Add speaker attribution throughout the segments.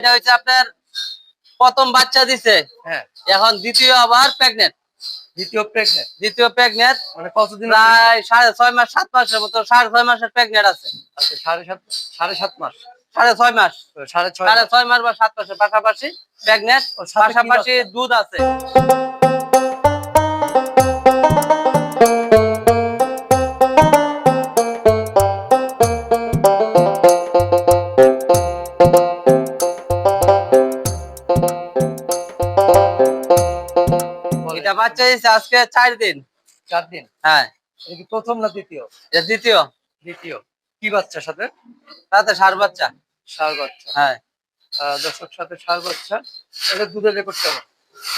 Speaker 1: এটা হচ্ছে আপনার প্রথম বাচ্চা দিছে।
Speaker 2: হ্যাঁ।
Speaker 1: এখন দ্বিতীয় আবার প্রেগনেন্ট
Speaker 2: দ্বিতীয় প্রেগনেন্ট
Speaker 1: দ্বিতীয় প্রেগনেন্ট
Speaker 2: মানে কতদিন
Speaker 1: প্রায় সাড়ে ছয় মাস সাত মাসের মতো সাড়ে ছয় মাসের প্রেগনেন্ট আছে।
Speaker 2: আচ্ছা সাড়ে সাত সাড়ে সাত মাস।
Speaker 1: সাড়ে ছয় মাস।
Speaker 2: সাড়ে ছয়
Speaker 1: সাড়ে ছয় মাস বা সাত মাসের পাশাপাশি প্রেগনেন্ট পাশাপাশি দুধ আছে। বাচ্চা দিয়েছে আজকে চার দিন।
Speaker 2: চার দিন?
Speaker 1: হ্যাঁ।
Speaker 2: প্রথম না দ্বিতীয়?
Speaker 1: এটা দ্বিতীয়।
Speaker 2: দ্বিতীয়। কি বাচ্চার সাথে?
Speaker 1: তাতে সার বাচ্চা।
Speaker 2: ষাঁড় বাচ্চা।
Speaker 1: হ্যাঁ।
Speaker 2: দর্শক সাথে ষাঁড় বাচ্চা। এটা দুধের রেকর্ড কেমন?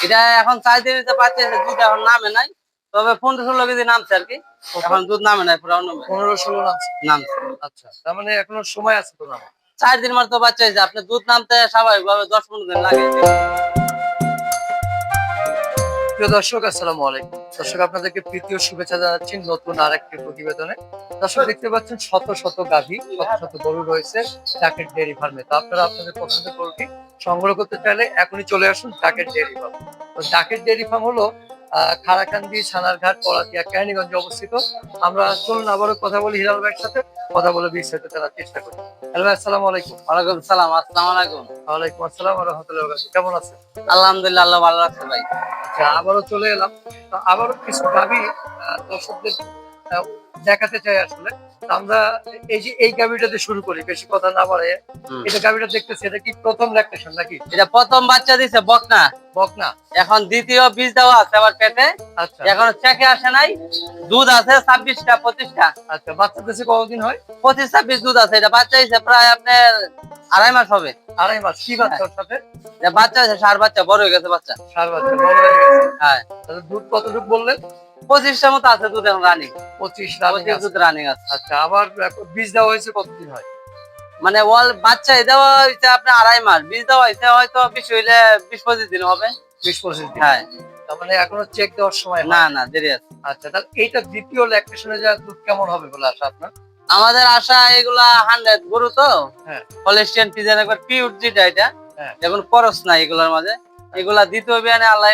Speaker 1: এটা এখন চার দিনে বাচ্চা দুধ এখন নামে নাই। তবে পনেরো ষোলো কেজি নামছে আর কি। এখন দুধ নামে নাই পুরো
Speaker 2: পনেরো ষোলো নামছে।
Speaker 1: নামছে।
Speaker 2: আচ্ছা তার মানে এখনও সময় আছে তো নামা
Speaker 1: চার দিন মাত্র বাচ্চা হয়েছে। আপনি দুধ নামতে স্বাভাবিক ভাবে দশ পনেরো দিন লাগে।
Speaker 2: প্রিয় দর্শক আসসালামু আলাইকুম। দর্শক আপনাদেরকে প্রীতীয় শুভেচ্ছা জানাচ্ছি নতুন আর একটি প্রতিবেদনে। দর্শক দেখতে পাচ্ছেন শত শত গাভী শত শত গরু রয়েছে জাকেট ডেয়ারি ফার্মে। তো আপনারা আপনাদের পছন্দের গরুটি সংগ্রহ করতে চাইলে এখনই চলে আসুন জাকেট ডেয়ারি ফার্ম। তো জাকেট ডেয়ারি ফার্ম হলো খারাকান্দি ছানারঘাট পলাতিয়া ক্যানিগঞ্জে অবস্থিত। আমরা চলুন আবারও কথা বলি হিলাল ভাইয়ের সাথে কথা বলে বিস্তারিত জানার চেষ্টা করি। হ্যালো ভাই আসসালামু আলাইকুম।
Speaker 1: ওয়ালাইকুম সালাম আসসালাম আলাইকুম।
Speaker 2: ওয়ালাইকুম আসসালাম রহমতুল্লাহ কেমন আছেন?
Speaker 1: আলহামদুলিল্লাহ আল্লাহ ভালো রাখছে ভাই।
Speaker 2: আবারও চলে এলাম। আবারও কিছু ভাবি দর্শকদের দেখাতে চাই আসলে। আমরা এই যে এই গাবিটাতে শুরু করি বেশি কথা না
Speaker 1: হুম।
Speaker 2: এটা গাবিটা দেখতেছি এটা কি প্রথম ল্যাকটেশন নাকি?
Speaker 1: এটা প্রথম বাচ্চা দিছে বকনা।
Speaker 2: বকনা।
Speaker 1: এখন দ্বিতীয় বীজ দেওয়া আছে আবার পেটে।
Speaker 2: আচ্ছা।
Speaker 1: এখন চেকে আসে নাই। দুধ আছে ছাব্বিশটা পঁচিশটা।
Speaker 2: আচ্ছা বাচ্চা দেশে কতদিন হয়?
Speaker 1: পঁচিশ ছাব্বিশ দুধ আছে। এটা বাচ্চা হিসেবে প্রায় আপনার আড়াই মাস হবে।
Speaker 2: আড়াই মাস। কি বাচ্চা সাথে?
Speaker 1: বাচ্চা আছে সার বাচ্চা বড় হয়ে গেছে বাচ্চা।
Speaker 2: সার বাচ্চা বড় হয়ে গেছে।
Speaker 1: হ্যাঁ।
Speaker 2: তাহলে দুধ কতটুকু বললেন?
Speaker 1: পঁচিশটা মতো আছে দুধ এখন রানিং
Speaker 2: পঁচিশ রানিং
Speaker 1: পঁচিশ দুধ রানিং আছে।
Speaker 2: আচ্ছা আবার বীজ দেওয়া হয়েছে কতদিন হয়?
Speaker 1: মানে ওয়াল বাচ্চা দেওয়া হয়েছে আপনার আড়াই মাস। বীজ দেওয়া হয়েছে হয়তো বিশ হইলে বিশ পঁচিশ দিন হবে।
Speaker 2: বিশ পঁচিশ দিন।
Speaker 1: হ্যাঁ।
Speaker 2: তার মানে এখনও চেক দেওয়ার সময়
Speaker 1: না না দেরি আছে।
Speaker 2: আচ্ছা তাহলে এইটা দ্বিতীয় ল্যাকটেশনে যা দুধ কেমন হবে বলে আশা আপনার?
Speaker 1: আমাদের আশা এগুলা হান্ড্রেড গরু তো। হলিস্টিয়ান পিজন একবার পিউর যেটা এটা।
Speaker 2: হ্যাঁ।
Speaker 1: এখন করস নাই এগুলোর মাঝে। এগুলা দ্বিতীয় বিয়ানে আল্লাহ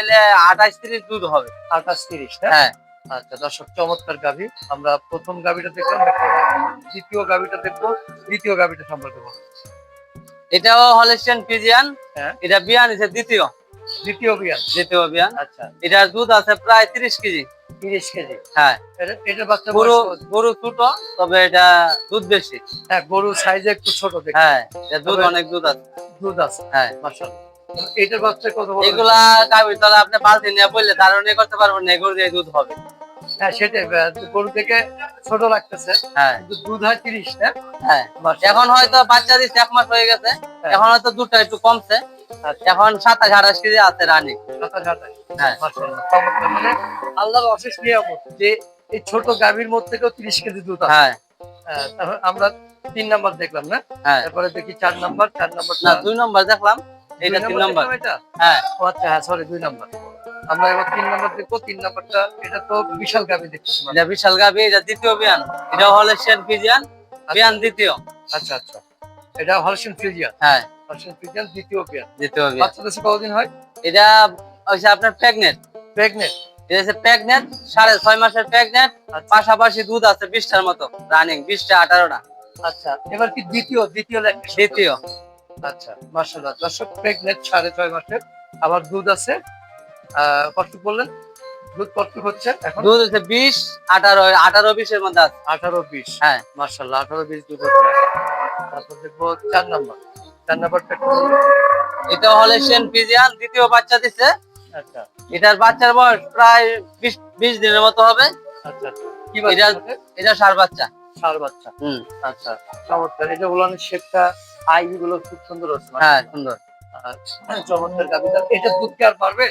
Speaker 1: আঠাশ তিরিশ দুধ হবে।
Speaker 2: আঠাশ তিরিশ
Speaker 1: হ্যাঁ।
Speaker 2: আচ্ছা দর্শক চমৎকার গাভী। আমরা প্রথম গাভীটা দেখলাম দ্বিতীয় গাভীটা দেখব দ্বিতীয় গাভীটা সম্পর্কে বলব।
Speaker 1: এটাও হলিস্টিয়ান পিজিয়ান
Speaker 2: হ্যাঁ।
Speaker 1: এটা বিয়ান হিসেবে দ্বিতীয়।
Speaker 2: দ্বিতীয় বিয়ান।
Speaker 1: দ্বিতীয় বিয়ান।
Speaker 2: আচ্ছা।
Speaker 1: এটার দুধ আছে প্রায় তিরিশ কেজি।
Speaker 2: তিরিশ কেজি।
Speaker 1: হ্যাঁ।
Speaker 2: এটা- বাচ্চা
Speaker 1: গরু? গরু ছোট তবে এটা দুধ বেশি।
Speaker 2: হ্যাঁ গরু সাইজে একটু ছোট দেখি।
Speaker 1: হ্যাঁ এটা দুধ অনেক দুধ আছে।
Speaker 2: দুধ আছে
Speaker 1: হ্যাঁ।
Speaker 2: মাশাআল্লাহ। এটার বাচ্চা কত
Speaker 1: এগুলা তলে আপনি বালতি নিয়ে বললে ধারণা করতে পারবেন না এগুলো দিয়ে দুধ হবে।
Speaker 2: হ্যাঁ সেটাই গরু থেকে ছোট লাগতেছে।
Speaker 1: হ্যাঁ।
Speaker 2: দুধ হয় তিরিশ না
Speaker 1: হ্যাঁ। এখন হয়তো বাচ্চা দিচ্ছে এক মাস হয়ে গেছে।
Speaker 2: হ্যাঁ।
Speaker 1: এখন হয়তো দুধটা একটু কমছে।
Speaker 2: আচ্ছা,
Speaker 1: এখন সাতাশ আঠাশ কেজি আছে রানি।
Speaker 2: সাতাশ আঠাশ।
Speaker 1: হ্যাঁ।
Speaker 2: মানে আল্লাহর অশেষ নিয়ামত যে এই ছোট গাভীর মধ্যে থেকেও তিরিশ কেজি দুধ
Speaker 1: হ্যাঁ।
Speaker 2: হ্যাঁ, তারপর আমরা তিন নাম্বার দেখলাম না?
Speaker 1: হ্যাঁ।
Speaker 2: তারপরে দেখি চার নাম্বার চার নাম্বার
Speaker 1: না দুই নাম্বার দেখলাম। এটা তিন নম্বর হ্যাঁ।
Speaker 2: আচ্ছা হ্যাঁ সরি দুই নাম্বার। আমরা এবার তিন নাম্বার দেখব তিন নাম্বারটা এটা তো বিশাল মানে।
Speaker 1: এটা বিশাল গাভী এটা দ্বিতীয় বিয়ান। এটা হলে সেন পিজিয়ান বিয়ান দ্বিতীয়।
Speaker 2: আচ্ছা আচ্ছা। এটা হলসিন ফ্রিজিয়ান
Speaker 1: হ্যাঁ।
Speaker 2: দ্বিতীয় বিয়ান।
Speaker 1: দ্বিতীয় বিয়ান।
Speaker 2: বাচ্চা দেশে কতদিন হয়?
Speaker 1: এটা হচ্ছে আপনার প্রেগনেন্ট
Speaker 2: প্রেগনেন্ট
Speaker 1: এটা হচ্ছে প্রেগনেন্ট সাড়ে ছয় মাসের প্রেগনেন্ট
Speaker 2: আচ্ছা।
Speaker 1: পাশাপাশি দুধ আছে বিশটার মতো রানিং বিশটা আঠারোটা।
Speaker 2: আচ্ছা এবার কি দ্বিতীয় দ্বিতীয়?
Speaker 1: দ্বিতীয়।
Speaker 2: আচ্ছা দর্শক প্রেগনেন্ট সাড়ে ছয় মাসের আবার দুধ আছে কত বললেন? দুধ কত হচ্ছে এখন?
Speaker 1: দুধ হচ্ছে বিশ আঠারো আঠারো বিশের মধ্যে আছে।
Speaker 2: আঠারো বিশ।
Speaker 1: হ্যাঁ
Speaker 2: মার্শাল্লাহ আঠারো বিশ দুধ হচ্ছে। তারপর দেখব চার নাম্বার। চার নাম্বারটা
Speaker 1: এটা হলে সেন পিজিয়ান দ্বিতীয় বাচ্চা দিছে।
Speaker 2: আচ্ছা।
Speaker 1: এটার বাচ্চার বয়স প্রায় বিশ বিশ দিনের মতো হবে।
Speaker 2: আচ্ছা আচ্ছা। কি
Speaker 1: এটা- এটা সার বাচ্চা। হুম।
Speaker 2: আচ্ছা চমৎকার। এটা উলানের শেপটা আই গুলো খুব সুন্দর হচ্ছে
Speaker 1: হ্যাঁ সুন্দর।
Speaker 2: চমৎকার এটা দুধ কি আর পারবে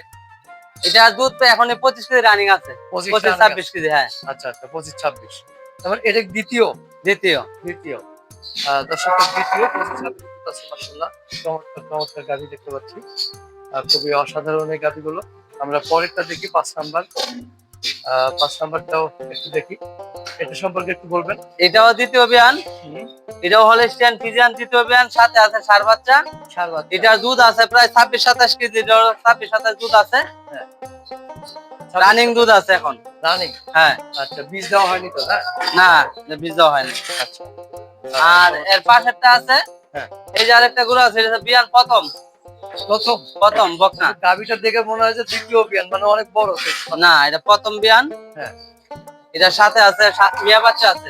Speaker 1: এটার দুধ তো এখন পঁচিশ কেজি রানিং আছে।
Speaker 2: পঁচিশ
Speaker 1: ছাব্বিশ কেজি হ্যাঁ।
Speaker 2: আচ্ছা আচ্ছা পঁচিশ ছাব্বিশ। তারপর এটা দ্বিতীয়।
Speaker 1: দ্বিতীয়।
Speaker 2: দ্বিতীয়। দর্শকের দ্বিতীয় পঁচিশ ছাব্বিশ। দুধ চমৎকার চমৎকার গাভি দেখতে পাচ্ছি। খুবই অসাধারণ এই গাভিগুলো আমরা পরেরটা দেখি পাঁচ নাম্বার। আহ, পাঁচ নাম্বারটাও একটু দেখি। এটা সম্পর্কে একটু বলবেন।
Speaker 1: এটাও দ্বিতীয় বিয়ান এটাও হলেস্টিয়ান ফিজিয়ান বিয়ান সাথে আছে সার বাচ্চা।
Speaker 2: সার বাচ্চা।
Speaker 1: এটার দুধ আছে প্রায় ছাব্বিশ সাতাশ কেজি ছাব্বিশ সাতাশ দুধ আছে। রানিং দুধ আছে এখন।
Speaker 2: রানিং?
Speaker 1: হ্যাঁ।
Speaker 2: আচ্ছা বীজ দেওয়া হয়নি তো না?
Speaker 1: না বীজ দেওয়া হয়নি।
Speaker 2: আচ্ছা।
Speaker 1: আর এর পাশেরটা আছে।
Speaker 2: হ্যাঁ।
Speaker 1: এই যে আরেকটা গরু আছে এটা বিয়ান প্রথম।
Speaker 2: প্রথম?
Speaker 1: প্রথম বকনা।
Speaker 2: গাভিটা দেখে মনে হয় যে দ্বিতীয় বিয়ান মানে অনেক বড়।
Speaker 1: না এটা প্রথম বিয়ান।
Speaker 2: হ্যাঁ।
Speaker 1: এটার সাথে আছে মেয়ে বাচ্চা আছে।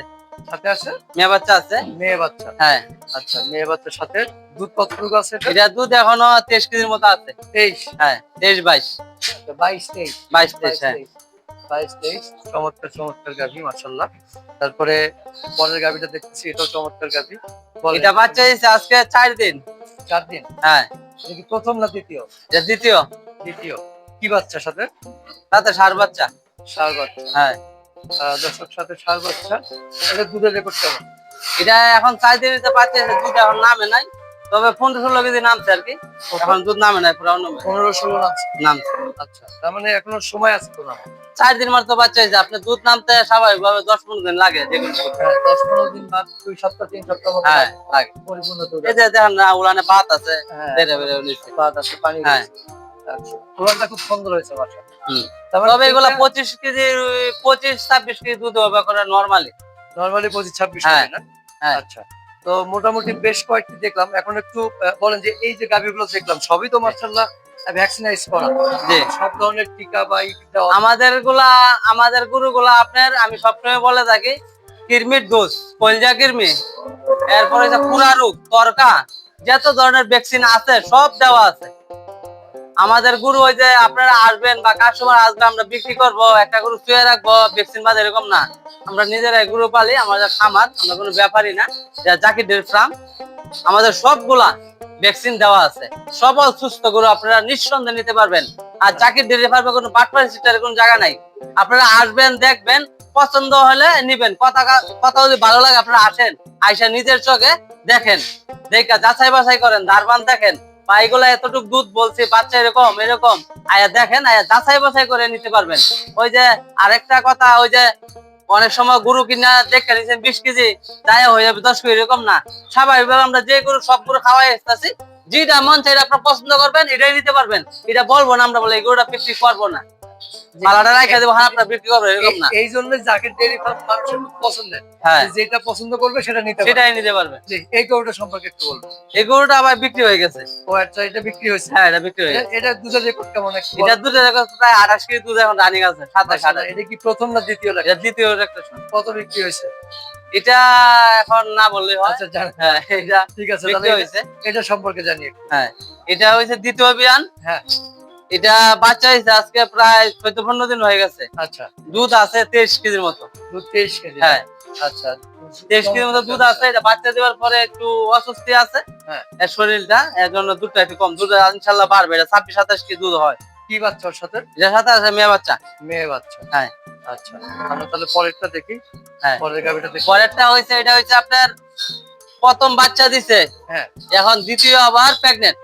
Speaker 2: সাথে আছে?
Speaker 1: মেয়ে বাচ্চা আছে?
Speaker 2: মেয়ে বাচ্চা।
Speaker 1: হ্যাঁ।
Speaker 2: আচ্ছা মেয়ে বাচ্চার সাথে দুধ কতটুকু আছে এটা?
Speaker 1: দুধ এখনও তেইশ কেজির মতো আছে।
Speaker 2: তেইশ?
Speaker 1: হ্যাঁ তেইশ বাইশ।
Speaker 2: আচ্ছা, বাইশ তেইশ।
Speaker 1: বাইশ তেইশ হ্যাঁ।
Speaker 2: বাইশ তেইশ। চমৎকার চমৎকার গাভি মাসাল্লাহ তারপরে পরের গাভিটা দেখতেছি এটাও চমৎকার গাভি।
Speaker 1: এটা বাচ্চা হয়েছে আজকে চার দিন।
Speaker 2: চার দিন?
Speaker 1: হ্যাঁ।
Speaker 2: প্রথম না দ্বিতীয়?
Speaker 1: দ্বিতীয়।
Speaker 2: দ্বিতীয়। কি বাচ্চা সাথে?
Speaker 1: তাতে সার বাচ্চা।
Speaker 2: সার বাচ্চা।
Speaker 1: হ্যাঁ।
Speaker 2: দর্শক সাথে সার বাচ্চা এটা দুধের রেকর্ড কেমন?
Speaker 1: এটা এখন দিনের বাচ্চা হয়েছে দুধ এখন নামে নাই তবে পনেরো ষোলো কেজি নামছে আর কি। এখন দুধ নামে নাই পুরো নামে
Speaker 2: পনেরো ষোলো নামছে।
Speaker 1: নামছে।
Speaker 2: আচ্ছা তার মানে এখনও সময় আছে তো না
Speaker 1: চার দিন মাত্র বাচ্চা হয়েছে আপনার দুধ নামতে স্বাভাবিক ভাবে দশ পনেরো দিন লাগে
Speaker 2: হ্যাঁ দশ পনেরো দিন দুই সপ্তাহ তিন সপ্তাহ
Speaker 1: হ্যাঁ
Speaker 2: লাগে।
Speaker 1: লাগে।
Speaker 2: পরিপূর্ণ
Speaker 1: এই যে দেখেন না ভাত আছে
Speaker 2: হ্যাঁ,
Speaker 1: বেড়ে বেড়ে নিচ্ছে
Speaker 2: আছে পানি
Speaker 1: হ্যাঁ।
Speaker 2: আচ্ছা খুব সুন্দর হয়েছে
Speaker 1: হুম। তবে এগুলা পঁচিশ কেজি পঁচিশ ছাব্বিশ কেজি দুধ হবে করে নর্মালি
Speaker 2: নরমালি পঁচিশ ছাব্বিশ
Speaker 1: হ্যাঁ,
Speaker 2: না?
Speaker 1: হ্যাঁ।
Speaker 2: আচ্ছা। তো মোটামুটি বেশ কয়েকটি দেখলাম। এখন একটু বলেন যে এই যে গাভিগুলো দেখলাম সবই তো মার্শাল্লাহ ভ্যাকসিনাইজ করা।
Speaker 1: জি।
Speaker 2: সব ধরনের টিকা বা
Speaker 1: আমাদেরগুলা আমাদের গরুগুলা আপনার আমি সবসময় বলে থাকি কিরমির ডোজ কলজা কিরমি এরপরে যে পুরা রোগ তরকা যত ধরনের ভ্যাকসিন আছে সব দেওয়া আছে। আমাদের গরু ওই যে আপনারা আসবেন বা কাস্টমার আসবে আমরা বিক্রি করব, একটা গরু শুয়ে রাখব, ভ্যাকসিন বাদ এরকম না। আমরা নিজেরাই গরু পালি, আমাদের খামার, আমরা কোনো ব্যাপারই না। যা জাকির ডের ফার্ম আমাদের সবগুলা ভ্যাকসিন দেওয়া আছে। সবল, সুস্থ গরু আপনারা নিঃসন্দেহে নিতে পারবেন। আর জাকির ডেরি ফার্মে কোনো বাটপারি সিটারের কোনো জায়গা নাই। আপনারা আসবেন, দেখবেন, পছন্দ হলে নিবেন। কথা কথা যদি ভালো লাগে, আপনারা আসেন। আইসা নিজের চোখে দেখেন। দেখা যাচাই বাছাই করেন, ধারবান দেখেন। বা এতটুক দুধ বলছে, বাচ্চা এরকম এরকম। আয়া দেখেন, আয়া যাচাই বাছাই করে নিতে পারবেন। ওই যে আরেকটা কথা, ওই যে অনেক সময় গরু কিনা দেখে নিয়েছেন বিশ কেজি তাই হয়ে যাবে দশ কেজি এরকম না। স্বাভাবিকভাবে আমরা যে গরু সব গরু খাওয়াই আসতেছি। যেটা মন চাই আপনার পছন্দ করবেন, এটাই নিতে পারবেন। এটা বলব না আমরা বলে এই গরুটা করব না। পালাটা রাখা দেবো হ্যাঁ আপনার বিক্রি করব এরকম না।
Speaker 2: এই- জন্য জাকের ডেয়ারি ফার্ম মানুষের পছন্দের।
Speaker 1: হ্যাঁ।
Speaker 2: যেটা পছন্দ করবে সেটা নিতে পারবে।
Speaker 1: সেটাই নিতে পারবে।
Speaker 2: জি, এই গরুটা সম্পর্কে একটু বলব
Speaker 1: এই গরুটা আবার বিক্রি হয়ে গেছে।
Speaker 2: ও আচ্ছা এটা বিক্রি হয়েছে?
Speaker 1: হ্যাঁ এটা বিক্রি হয়ে গেছে।
Speaker 2: এটা- দুধের রেকর্ড কেমন একটু
Speaker 1: এটা দুধের এখন প্রায় আঠাশ কেজি দুধ এখন রানিং আছে সাতাশ আঠাশ
Speaker 2: এটা কি প্রথম না দ্বিতীয়
Speaker 1: এটা দ্বিতীয় সময়।
Speaker 2: কত বিক্রি হয়েছে?
Speaker 1: এটা এখন না বললে
Speaker 2: আচ্ছা
Speaker 1: হ্যাঁ এটা
Speaker 2: ঠিক আছে
Speaker 1: বিক্রি
Speaker 2: এটা-
Speaker 1: হয়েছে।
Speaker 2: এটা সম্পর্কে জানি
Speaker 1: হ্যাঁ এটা হয়েছে দ্বিতীয় বিয়ান
Speaker 2: হ্যাঁ।
Speaker 1: এটা বাচ্চা হয়েছে আজকে প্রায় চোদ্দ পনেরো দিন হয়ে গেছে।
Speaker 2: আচ্ছা।
Speaker 1: দুধ আছে তেইশ কেজির মতো।
Speaker 2: দুধ তেইশ কেজি।
Speaker 1: হ্যাঁ।
Speaker 2: আচ্ছা।
Speaker 1: তেইশ কেজির মতো দুধ আছে এটা বাচ্চা দেওয়ার পরে একটু অস্বস্তি আছে।
Speaker 2: হ্যাঁ।
Speaker 1: এর শরীরটা এর জন্য দুধটা একটু কম। দুধ ইনশাল্লাহ বাড়বে এটা ছাব্বিশ সাতাশ কেজি দুধ হয়।
Speaker 2: কি বাচ্চা ওর সাথে?
Speaker 1: সাথে আছে মেয়ে বাচ্চা।
Speaker 2: মেয়ে বাচ্চা।
Speaker 1: হ্যাঁ।
Speaker 2: আচ্ছা। আমরা তাহলে পরেরটা দেখি।
Speaker 1: হ্যাঁ।
Speaker 2: পরের গাবিটা দেখি।
Speaker 1: পরেরটা হয়েছে এটা হয়েছে আপনার প্রথম বাচ্চা দিছে।
Speaker 2: হ্যাঁ।
Speaker 1: এখন দ্বিতীয় আবার প্রেগনেন্ট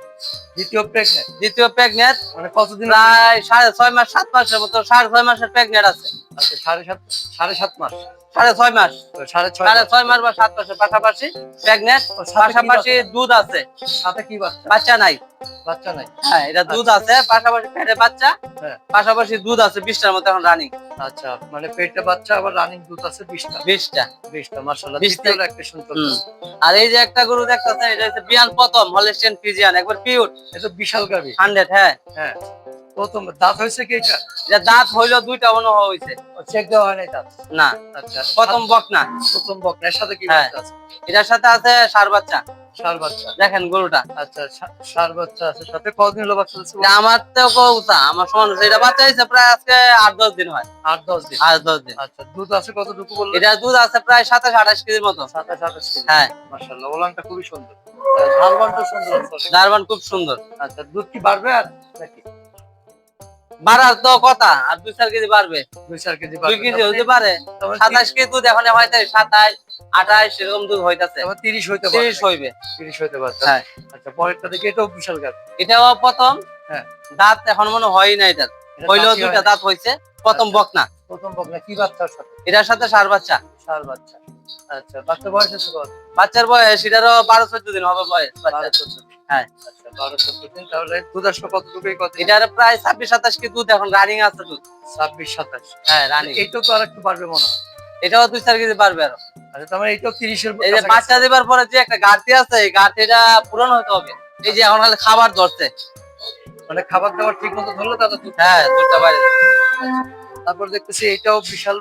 Speaker 2: দ্বিতীয় প্রেগনেন্ট
Speaker 1: দ্বিতীয় প্রেগনেন্ট
Speaker 2: মানে কতদিন
Speaker 1: প্রায় সাড়ে ছয় মাস সাত মাসের মতো সাড়ে ছয় মাসের প্রেগনেন্ট আছে।
Speaker 2: আচ্ছা সাড়ে সাত সাড়ে সাত মাস?
Speaker 1: সাড়ে ছয় মাস।
Speaker 2: সাড়ে ছয়
Speaker 1: সাড়ে ছয় মাস বা সাত মাসের পাশাপাশি প্রেগনেন্ট দুধ আছে।
Speaker 2: সাথে কি বাচ্চা?
Speaker 1: বাচ্চা নাই।
Speaker 2: বাচ্চা নাই।
Speaker 1: হ্যাঁ এটা দুধ আছে পাশাপাশি পেটে বাচ্চা। পাশাপাশি দুধ আছে বিশটার মতো এখন রানিং
Speaker 2: আচ্ছা মানে পেটে বাচ্চা আবার রানিং দুধ আছে বিশটা।
Speaker 1: বিশটা।
Speaker 2: বিশটা মার্শাল্লাহ
Speaker 1: বিশ
Speaker 2: একটা শুনতে
Speaker 1: আর এই যে একটা গরু দেখতেছেন এটা হচ্ছে বিয়ান প্রথম হলেস্টিয়ান ফিজিয়ান একবার পিওর
Speaker 2: এটা বিশাল গাবি
Speaker 1: হান্ড্রেড হ্যাঁ।
Speaker 2: হ্যাঁ। প্রথম দাঁত হয়েছে কি এটা?
Speaker 1: এটা দাঁত হইল দুইটা মনে হইছে।
Speaker 2: চেক দেওয়া হয় নাই দাঁত?
Speaker 1: না।
Speaker 2: আচ্ছা।
Speaker 1: প্রথম বক না
Speaker 2: প্রথম বক এর সাথে কি
Speaker 1: হ্যাঁ।
Speaker 2: আছে?
Speaker 1: এটার সাথে আছে সার বাচ্চা।
Speaker 2: ষাঁড় বাচ্চা।
Speaker 1: দেখেন গরুটা।
Speaker 2: আচ্ছা ষা- বাচ্চা আছে সাথে কতদিন হলো বাচ্চা
Speaker 1: আমার তো কৌতা আমার সমান এটা বাচ্চা হয়েছে প্রায় আজকে আট দশ দিন হয়।
Speaker 2: আট দশ দিন?
Speaker 1: আট দশ দিন।
Speaker 2: আচ্ছা দুধ আছে কতটুকু বলল
Speaker 1: এটা দুধ আছে প্রায় সাতাশ আঠাশ কেজির মতো।
Speaker 2: সাতাশ আঠাশ কেজি।
Speaker 1: হ্যাঁ।
Speaker 2: মার্শাল্লাহ ওলানটা খুবই সুন্দর। আর ঝালবানটা সুন্দর আছে।
Speaker 1: খুব সুন্দর।
Speaker 2: আচ্ছা দুধ কি বাড়বে আর নাকি?
Speaker 1: বাড়ার তো কথা আর দুই চার কেজি বাড়বে।
Speaker 2: দুই চার কেজি
Speaker 1: দুই কেজি হতে পারে। সাতাশ কেজি দুধ এখন হয়তো সাতাশ আঠাশ এরকম দুধ হইতাছে।
Speaker 2: তিরিশ হইতে পারে।
Speaker 1: তিরিশ হইবে।
Speaker 2: তিরিশ হইতে পারে।
Speaker 1: হ্যাঁ।
Speaker 2: আচ্ছা পরেরটা দেখি এটাও বিশাল গাছ।
Speaker 1: এটাও প্রথম।
Speaker 2: হ্যাঁ।
Speaker 1: দাঁত এখন মনে হয় না এটার হইলেও দুইটা দাঁত হইছে প্রথম বকনা।
Speaker 2: প্রথম বকনা কি বাচ্চার সাথে?
Speaker 1: এটার সাথে সার বাচ্চা।
Speaker 2: চার বাচ্চা। আচ্ছা বাচ্চা বয়স
Speaker 1: বাচ্চার বয়স এটারও বারো চোদ্দ দিন হবে বয়স
Speaker 2: দিন।
Speaker 1: হ্যাঁ।
Speaker 2: আচ্ছা বারো চোদ্দ তাহলে দুধ আসবে কতটুকু কত?
Speaker 1: এটার প্রায় ছাব্বিশ সাতাশ কি দুধ এখন রানিং আছে দুধ।
Speaker 2: ছাব্বিশ সাতাশ।
Speaker 1: হ্যাঁ রানিং
Speaker 2: এইটাও তো আর একটু বাড়বে মনে হয়।
Speaker 1: এটাও দুই চার কেজি পারবে আরও।
Speaker 2: আচ্ছা মানে এইটাও তিরিশের
Speaker 1: এই যে বাচ্চা দেবার পরে যে একটা ঘাটতি আছে এই ঘাটতিটা পূরণ হতে হবে। এই যে এখন খালি খাবার ধরছে।
Speaker 2: মানে খাবার দাবার ঠিক মতো ধরলে তাহলে
Speaker 1: হ্যাঁ
Speaker 2: তারপর দেখতেছি এটাও বিশাল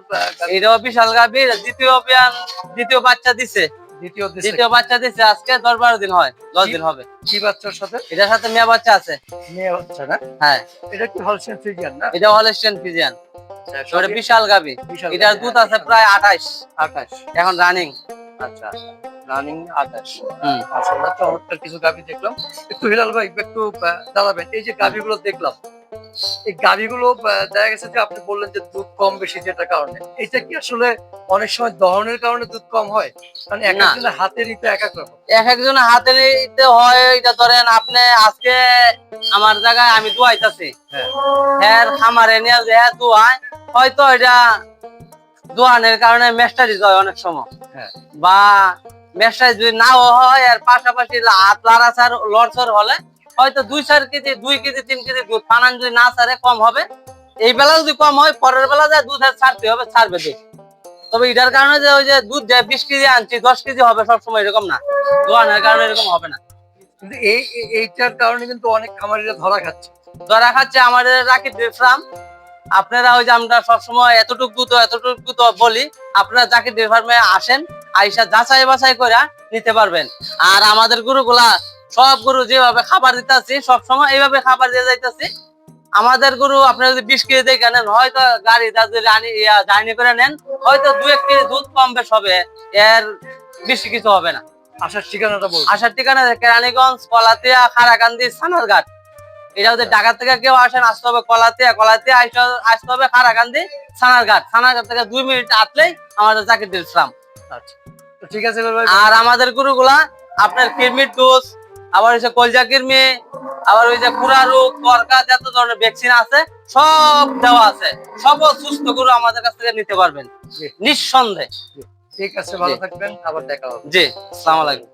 Speaker 1: এটাও বিশাল গাভীর দ্বিতীয় অভিযান দ্বিতীয় বাচ্চা দিছে।
Speaker 2: দ্বিতীয়
Speaker 1: বাচ্চা দিছে আজকে দশ বারো দিন হয় দশ দিন হবে।
Speaker 2: কি বাচ্চার সাথে?
Speaker 1: এটার সাথে মেয়ে বাচ্চা আছে।
Speaker 2: মেয়ে বাচ্চা না?
Speaker 1: হ্যাঁ।
Speaker 2: এটা কি হলসেন ফ্রিজিয়ান না?
Speaker 1: এটা হলস্টেন ফিজিয়ান
Speaker 2: আচ্ছা,
Speaker 1: বিশাল
Speaker 2: বিশাল
Speaker 1: এটার দুধ আছে প্রায় আঠাইশ
Speaker 2: আঠাশ।
Speaker 1: এখন রানিং
Speaker 2: আচ্ছা রানিং আঠাশ।
Speaker 1: হুম।
Speaker 2: চমৎকার কিছু গাভি দেখলাম। একটু হিলাল ভাই একটু দাঁড়াবেন এই যে গাভিগুলো দেখলাম এই গাভিগুলো আহ, দেখা গেছে যে আপনি বললেন যে দুধ কম বেশি যেটার কারণে। এটা কি আসলে অনেক সময় দহনের কারণে দুধ কম হয়? মানে এক একজনের হাতেরই তো এক এক রকম।
Speaker 1: এক একজন হাতে নিতে হয় এটা ধরেন আপনি আজকে আমার জায়গায় আমি দুয়াইতাছি
Speaker 2: হ্যাঁ।
Speaker 1: হ্যাঁ খামারে নিয়ে যে হ্যাঁ দুয়ায় হয়তো এটা দোয়ানের কারণে মেস্টারিজ হয় অনেক সময়।
Speaker 2: হ্যাঁ।
Speaker 1: বা মেস্টারিজ যদি নাও হয় আর পাশাপাশি হাত লাড়াচার লড়চড় হলে হয়তো দুই চার কেজি দুই কেজি তিন কেজি দুধ পানান যদি না ছাড়ে কম হবে। এই বেলা যদি কম হয় পরের বেলা যায় দুধ আর ছাড়তে হবে ছাড়বে দুধ। তবে এটার কারণে যে ওই যে দুধ যে বিশ কেজি আনছি দশ কেজি হবে সবসময় এরকম না। দোয়ানের কারণে এরকম হবে না।
Speaker 2: কিন্তু এই এই- এইটার কারণে কিন্তু অনেক খামারিরা ধরা খাচ্ছে।
Speaker 1: ধরা খাচ্ছে আমাদের রাখি ফার্ম আপনারা ওই যে আমরা সবসময় এতটুকু তো এতটুকু তো বলি আপনারা জাকির ডেয়ারি ফার্মে আসেন আইসা যাচাই বাছাই করে নিতে পারবেন। আর আমাদের গরুগুলা সব গরু যেভাবে খাবার দিতেছি সব সময় এইভাবে খাবার দিয়ে যাইতেছি। আমাদের গরু আপনারা যদি বিশ কেজি দেখে নেন হয়তো গাড়ি যদি রানি জার্নি করে নেন হয়তো দু এক কেজি দুধ কম বেশ হবে এর বেশি কিছু হবে না।
Speaker 2: আসার ঠিকানাটা
Speaker 1: আসার ঠিকানা কেরানীগঞ্জ কলাতিয়া খারাকান্দি সানারঘাট। এটা যদি ঢাকা থেকে কেউ আসেন আসতে হবে কলাতিয়া কলাতিয়া আসতে- হবে খারাকান্দি সানারঘাট। সানারঘাট থেকে দুই মিনিট আসলেই আমাদের চাকরি দিলাম
Speaker 2: আচ্ছা। ঠিক আছে
Speaker 1: আর আমাদের গরুগুলা আপনার কিরমির ডোজ আবার হচ্ছে কলজাকির মেয়ে আবার ওই যে কুড়া রোগ তরকা যত ধরনের ভ্যাকসিন আছে সব দেওয়া আছে। সব সুস্থ গরু আমাদের কাছ থেকে নিতে পারবেন।
Speaker 2: নিঃসন্দেহ।
Speaker 1: নিঃসন্দেহে
Speaker 2: ঠিক আছে ভালো থাকবেন আবার দেখা হবে।
Speaker 1: জি আসসালামু আলাইকুম।